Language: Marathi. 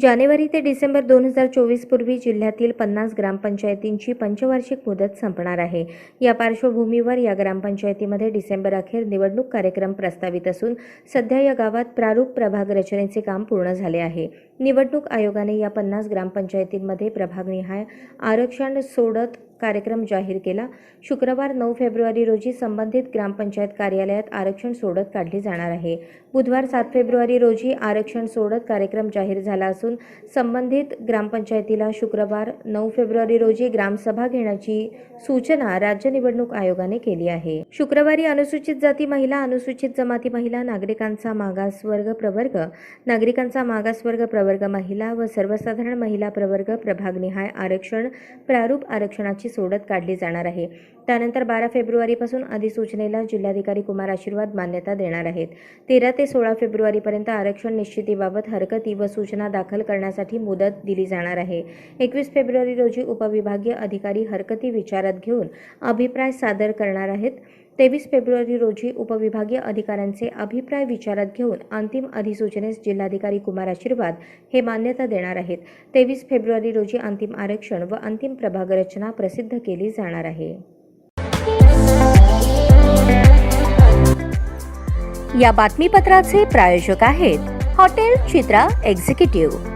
जानेवारी ते डिसेंबर दोन हजार चोवीस पूर्वी जिल्ह्यातील पन्नास ग्रामपंचायतींची पंचवार्षिक मुदत संपणार आहे. या पार्श्वभूमीवर या ग्रामपंचायतीमध्ये डिसेंबर अखेर निवडणूक कार्यक्रम प्रस्तावित असून सध्या या गावात प्रारूप प्रभाग रचनेचे काम पूर्ण झाले आहे. निवडणूक आयोगाने या पन्नास ग्रामपंचायतींमध्ये प्रभागनिहाय आरक्षण सोडत कार्यक्रम जाहीर केला. शुक्रवार नऊ फेब्रुवारी रोजी संबंधित ग्रामपंचायत कार्यालयात आरक्षण सोडत काढली जाणार आहे. बुधवार सात फेब्रुवारी रोजी आरक्षण सोडत कार्यक्रम जाहीर झाला असून संबंधित ग्रामपंचायतीला शुक्रवार नऊ फेब्रुवारी रोजी ग्रामसभा घेण्याची सूचना राज्य निवडणूक आयोगाने केली आहे. शुक्रवारी अनुसूचित जाती महिला अनुसूचित जमाती महिला नागरिकांचा मागासवर्ग प्रवर्ग नागरिकांचा मागासवर्ग प्रवर्ग महिला व सर्वसाधारण महिला प्रवर्ग प्रभागनिहाय आरक्षण प्रारूप आरक्षणाची सोडत काढली जाणार आहे. त्यानंतर बारा फेब्रुवारीपासून अधिसूचनेला जिल्हाधिकारी कुमार आशीर्वाद मान्यता देणार आहेत. तेरा ते सोळा फेब्रुवारीपर्यंत आरक्षण निश्चितीबाबत हरकती व सूचना दाखल करण्यासाठी मुदत दिली जाणार आहे. एकवीस फेब्रुवारी रोजी उपविभागीय अधिकारी हरकती विचारात घेऊन अभिप्राय सादर करणार आहेत. तेवीस फेब्रुवारी रोजी उपविभागीय अधिकाऱ्यांचे अभिप्राय विचारात घेऊन अंतिम अधिसूचनेस जिल्हाधिकारी कुमार आशीर्वाद हे मान्यता देणार आहेत. तेवीस फेब्रुवारी रोजी अंतिम आरक्षण व अंतिम प्रभाग रचना प्रसिद्ध केली जाणार आहे. या बातमीपत्राचे प्रायोजक आहेत हॉटेल चित्रा एक्झिक्युटिव्ह.